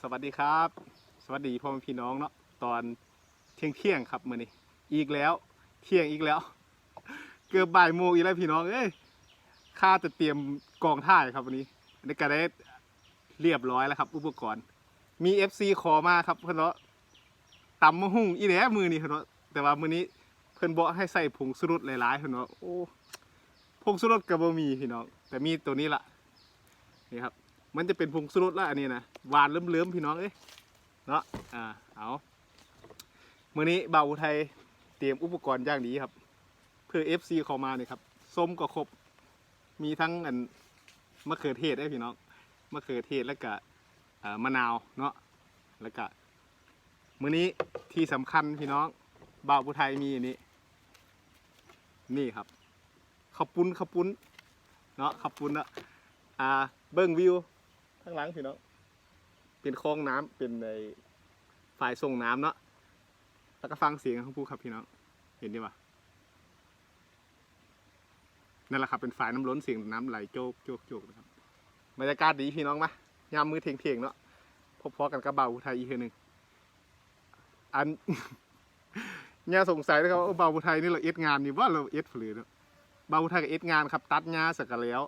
สวัสดีครับ สวัสดีพ่อแม่พี่น้องเนาะตอนเที่ยงเที่ยงครับมื้อนี้อีกแล้ว เที่ยงอีกแล้ว เกือบบ่ายโมงอีกแล้วพี่น้องเอ้ยข้าจะเตรียมกองถ่ายครับวันนี้อันนี้ก็ได้เรียบร้อยแล้วครับ อุปกรณ์ มี FC ขอมาครับเพื่อนเนาะตำมะฮุ่งอีแหล้วมือนี้เพื่อนเนาะแต่ว่ามื้อนี้เพิ่อนบอกให้ใส่ผงสุรสหลายๆเพื่อนเนาะโอ้ผงสุรสก็บ่มีพี่น้องแต่มีตัวนี้ละนี่ครับ มันจะเป็นผงสุรสละอันนี้นะหวานเลิ่มๆพี่น้องเอ้ยเนาะอ่าเอามื้อนี้บ่าวอุทัยเตรียมอุปกรณ์อย่างดีครับ เพื่อ FC เข้ามาเนี่ยครับส้มก็ครบมีทั้งอันมะเขือเทศได้พี่น้องมะเขือเทศแล้วก็มะนาวเนาะแล้วก็มื้อนี้ที่สำคัญพี่น้องบ่าวอุทัยมีอันนี้นี่ครับข้าวปุ้นข้าวปุ้นเนาะข้าวปุ้นเนาะอ่าเบิ้งวิว ข้างหลังพี่น้องเป็นคลองน้ำเป็นในฝ่ายส่งน้ำเนาะแล้วก็ฟังเสียงของผู้ขับพี่น้องเห็นดีป่ะนั่นแหละครับเป็นฝ่ายน้ำล้นเสียงน้ำไหลโจกโจกโจกนะครับบรรยากาศดีพี่น้องมยามมือเทียงๆเนาะพอๆกันกระเบาอุทัยอีกทีหนึ่งอันเนี่ยสงสัยนะครับว่าเบาอุทัยนี่เราเอ็ดงานนี่ว่าเราเอ็ดหรือเนาะเบาอุทัยกับเอ็ดงานครับ ตัดหญ้าสักกะแล้ว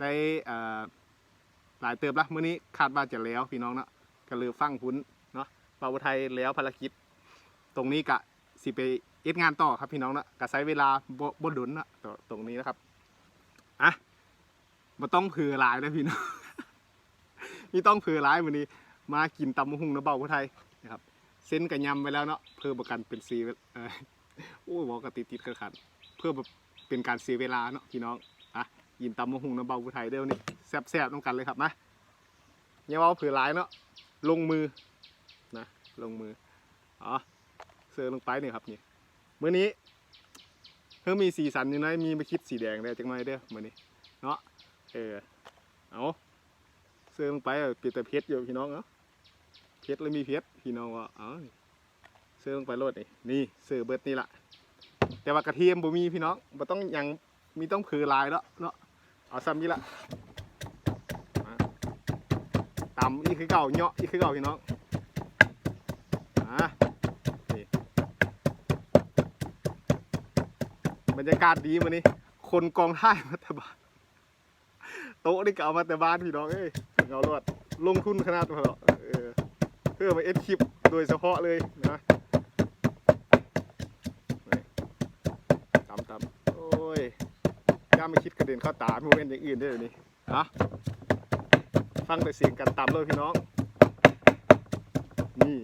ได้อ่อ หลายเติบละมื้อนี้คาดว่าจะแล้วพี่น้องเนาะก็เลยฟังพุ้นเนาะปาวไทยแล้วภารกิจ ตรงนี้กะสิไปเอ็ดงานต่อครับพี่น้องเนาะก็ใช้เวลาบ่บ่ดุนเนาะตรงตรงนี้นะครับอะมาต้องเผื่อหลายนะพี่น้องมีต้องเผื่อหลายมื้อนี้ มากินตำมะฮุงนะเบาไทยนะครับเส้นกับยำไปแล้วเนาะเพื่อประกันเป็นซีโอ้บอกกติดติดขัดขัดๆเพื่อเป็นการเสียเวลาเนาะพี่น้อง ยินตำมะฮุงนะเบาไทยเด้อนี่แซ่บๆต้องกันเลยครับนะอย่าว่าผื่อหลายเนาะลงมือนะลงมืออ๋อเสือลงไปเนี่ยครับนี่มื้อนี้เพิ่งมีสีสันอยู่นะมีมาคิดสีแดงได้จังหน่อยเด้อมื้อนี้เนาะเออเอาเสือลงไปเอาเปียแต่เพชรอยู่พี่น้องเนาะเพชรแล้วมีเพชรพี่น้องว่าเอาเสือลงไปโลดนี่นี่เสือเบิดนี่ละแต่ว่ากระเทียมบ่มีพี่น้องบ่ต้องยัง มีต้องผือลายแล้วเนาะเอาซ้ำนี่ละตำนี่คือเก่าเนาะนี่คือเก่าพี่น้องบรรยากาศดีมานี่คนกองท่ายมาแต่บ้านโต๊ะนี่ก็เอามาแต่บ้านพี่น้องเอ้ยเงาลวดลงทุนขนาดนั้นเหรอเออเพื่อมาเอ็ดคลิปโดยเฉพาะเลยนะนี่ตำตำโอ้ย ย่าไม่คิดกระเด็นเข้าตาไม่เว้นอย่างอื่นได้วยเดี๋ยนี้อะฟังแต่เสียงกันตามเลยพี่น้อง นี่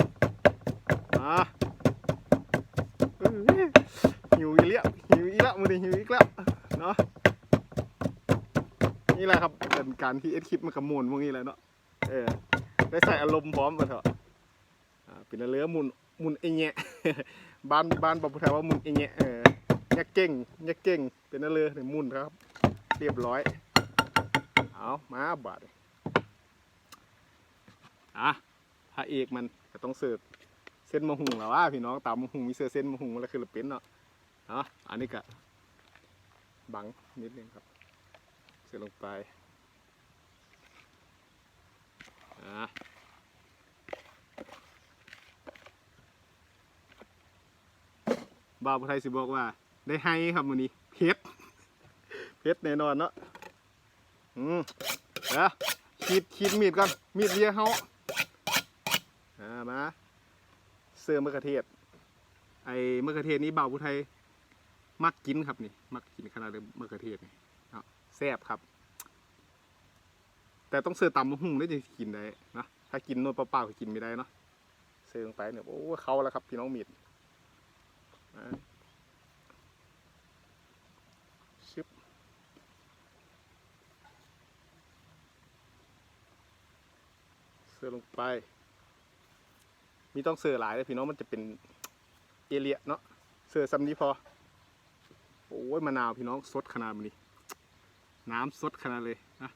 อะหิวอีกแล้วหิวอีล้วมือนี้หิวอีกแล้วเนาะนี่แหละครับเป็นการที่เอ็ดคลิปมันขมวนพวกนี้แหละเนาะเออได้ใส่อารมณ์พร้อมมาเถอะอ่าเป็นเรือมุนมุนเอเงี้ยบ้านบ้านบอกผู้ไทยว่ามุนเอเงี้ยเออ ยักเก่งยักเก่งเป็นเรือหนึ่งมุนครับ เรียบร้อย เอามาบาดอะพระเอกมันก็ต้องเสิร์ฟเส้นมะหุงแล้วว่าพี่น้องตามมะหุงมีเสื้อเส้นมะหุงแล้วคือละเป็นเนาะเนาะอันนี้ก็บังนิดนึงครับ เสิร์ฟลงไปอะบ่าวผู้ไทยสิบอกว่า ได้ให้ครับมื้อนี้เพชรเพชรแน่นอนเนาะอืมเดี๋ยวขีดขีดมีดก่อนมีดเลียเฮาอ่ามาเสื้อมะเขือเทศ ไอ้มะเขือเทศนี้เบาผู้ไทยมักกินครับนี่มักกินขนาดเลยมะเขือเทศนี่เนาะแซ่บครับ แต่ต้องเสื้อตำมะฮุ่งได้จะกินได้นะถ้ากินนวดเปล่าๆก็กินไม่ได้เนาะเสื้อลงไปเนี่ยโอ้เขาแล้วครับพี่น้องมีดอ่าชึบ เสือลงไป มีต้องเสือหลายเลยพี่น้องมันจะเป็นเอเลียเนาะเสือซ้ำนี้พอ โอ้ยมะนาวพี่น้องสดขนาดนี้ น้ำสดขนาดเลยนะ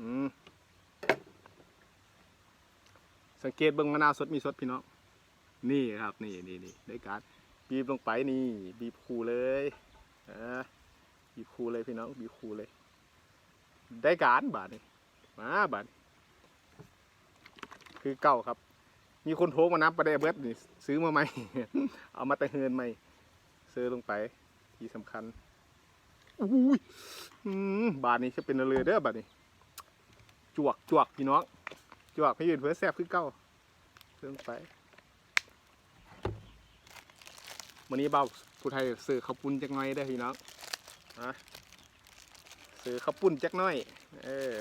อืมสังเกตเบิ่งมะนาวสดมีสดพี่น้อง นี่ครับ นี่นี่นี่ได้การบีบลงไปนี่ บีบคูเลย เออ บีบคูเลยพี่น้องบีบคูเลย ได้การบาทนี่มาบาทคือเก่าครับ มีคนโทรมานับประเดเบิดนี่ซื้อมาใหม่ เอามาแต่เฮือนใหม่ซื้อลงไป ที่สำคัญอุ้ยบาทนี้จะเป็นอะไรเด้อบาทนี้ จวกจวกพี่น้อง จวกให้ยืนเพื่อแซ่บคือเก่าซื้อลงไปวันนี้เบาผู้ไทยซื้อข้าวปุ้นจักหน่อยได้พี่น้อง นะซื้อข้าวปุ้นจักน่อย เออ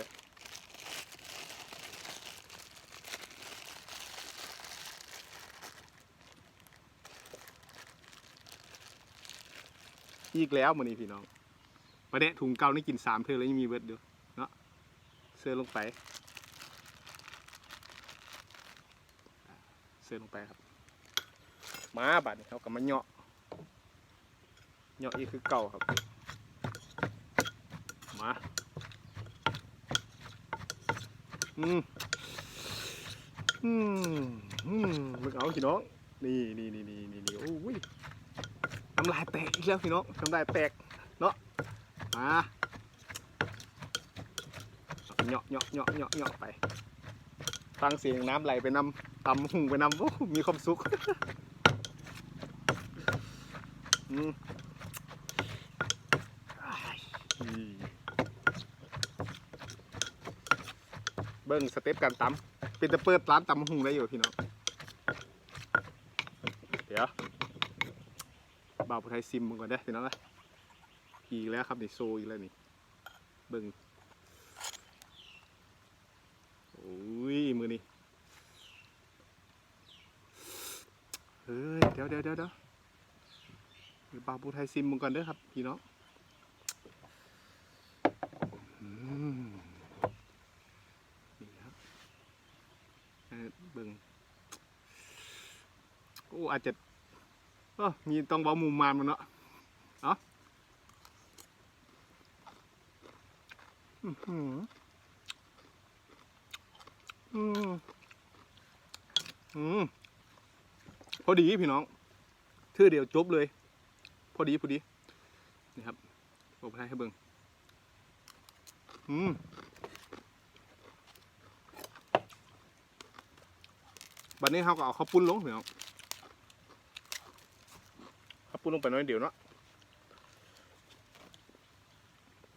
อีกแล้วมันนี้พี่น้องประเดะถุงเก่านี่กินสามเธอแล้วยังมีเบิดเดียวเนาะเสื้อลงไป เสื้อลงไปครับ มาบัดนี้เขากับมาเหาะเหาะอีกคือเก่าครับ มาอืมอืมอืมมึงเอาพี่น้อง นี่นี่นี่นี่นี่นี่โอ้ยน้ำลายแตกอีกแล้วพี่น้องน้ำลายแตกเนาะมาเหยาะเหยาะเหยาะเหยาะเหยาะไปฟังเสียงน้ำไหลไปนำตำหุ่งไปนำโอ้มีความสุขอืมอ้ายเบิ้งสเต็ปการตำเป็นแต่เปิดร้านตำหุงได้อยู่พี่น้องเดี๋ยวบ่าวผู้ไทยซิมมึงก่อนเด้พี่น้องนะอีกแล้วครับนี่โซอีกแล้วนี่เบิ่งโอ้ยมือนี่เฮ้ยเดี๋ยวเดี๋ยวเดี๋ยวเดี๋ยวบ่าวผู้ไทยซิมมึงก่อนเด้อครับพี่น้องอืมนี่ครับ เอ่อเบิ่งโอ้อาจจะเออมีต้องเบามุมมานมันเนาะเอาอื้อหืออืมอืมพอดีพี่น้องทื่อเดียวจบเลย พอดีพอดี นี่ครับบอกไปให้เบิ่งอืม บัดนี้เขาก็เอาข้าวปุ้นลงพี่น้องข้าวปุ้นลงไปน้อยเดียวเนาะ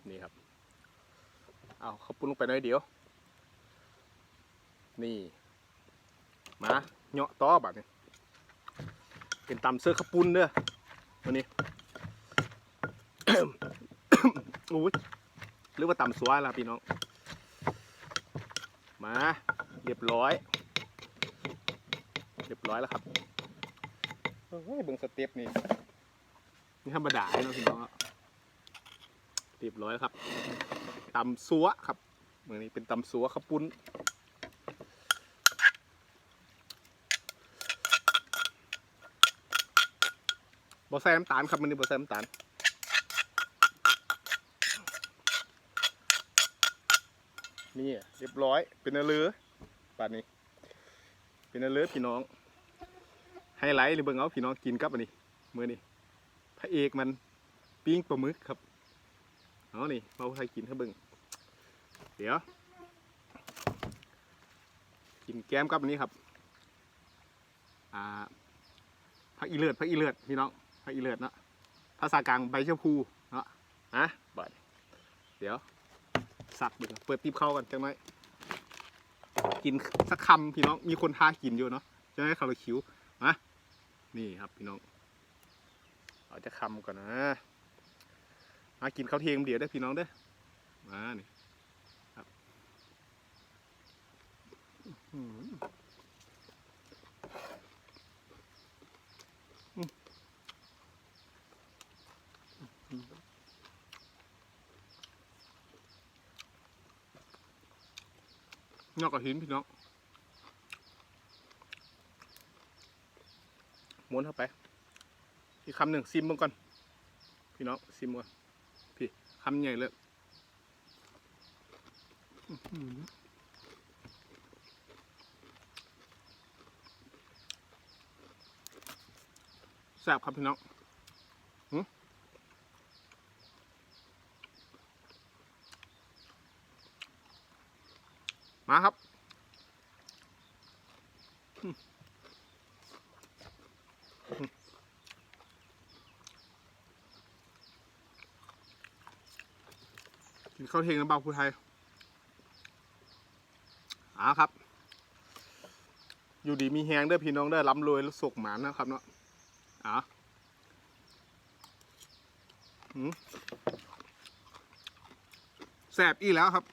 นี่ครับเอาข้าวปุ้นลงไปน้อยเดียว นี่มาเหาะต่อบัดนี้เป็นตำเสื้อข้าวปุ้นเด้อวันนี้โอ้ยหรือว่าตำสวยล่ะพี่น้อง มา เรียบร้อย เรียบร้อยแล้วครับเฮ้ยเบิ่งสเต็ปนี่นี่ธรรมดาเลยเนาะพี่น้องอะเรียบร้อยครับตำซัวครับเมืองนี้เป็นตำซัวข้าวปุ้นบอใส่น้ำตาลครับมันนี่บอใส่น้ำตาลนี่เรียบร้อยเป็นอะไรเลยป่านนี้ เป็นอะไรเลยพี่น้องไฮไลท์เลยเบิ่งเอาพี่น้องกินกับอันนี้มือนี้พระเอกมันปิ้งปลาหมึกครับเอานี่เราไทยกินให้เบิ่งเดี๋ยว กินแก้มกับอันนี้ครับอ่าผักอีเลือดผักอีเลือดพี่น้องผักอีเลือดเนาะภาษากลางใบชะพูเนาะอะบดเดี๋ยวสักเบิ่งเปิดติบเข้ากันจังไหม กินสักคำพี่น้องมีคนท้ากินอยู่เนาะจะให้เขาเลยคิ้วมานี่ครับพี่น้องเอาจะคำก่อนนะมากินข้าวเทียมเดี๋ยวได้พี่น้องเด้อมานี่ครับอื้อหืออืมอืม นอกกับหินพี่น้องม้วนเข้าไป อีกคำหนึ่งซิมมก่อน พี่น้องซิมก่อนพี่คำใหญ่เลยแซ่บครับพี่น้อง มาครับ กินข้าวเทงน้ำเบาผู้ไทยอ่าครับ อยู่ดีมีแฮงเด้อพี่น้องเด้อร่ำรวยแล้วสุกหมานนะครับเนาะอ่าแสบอีแล้วครับ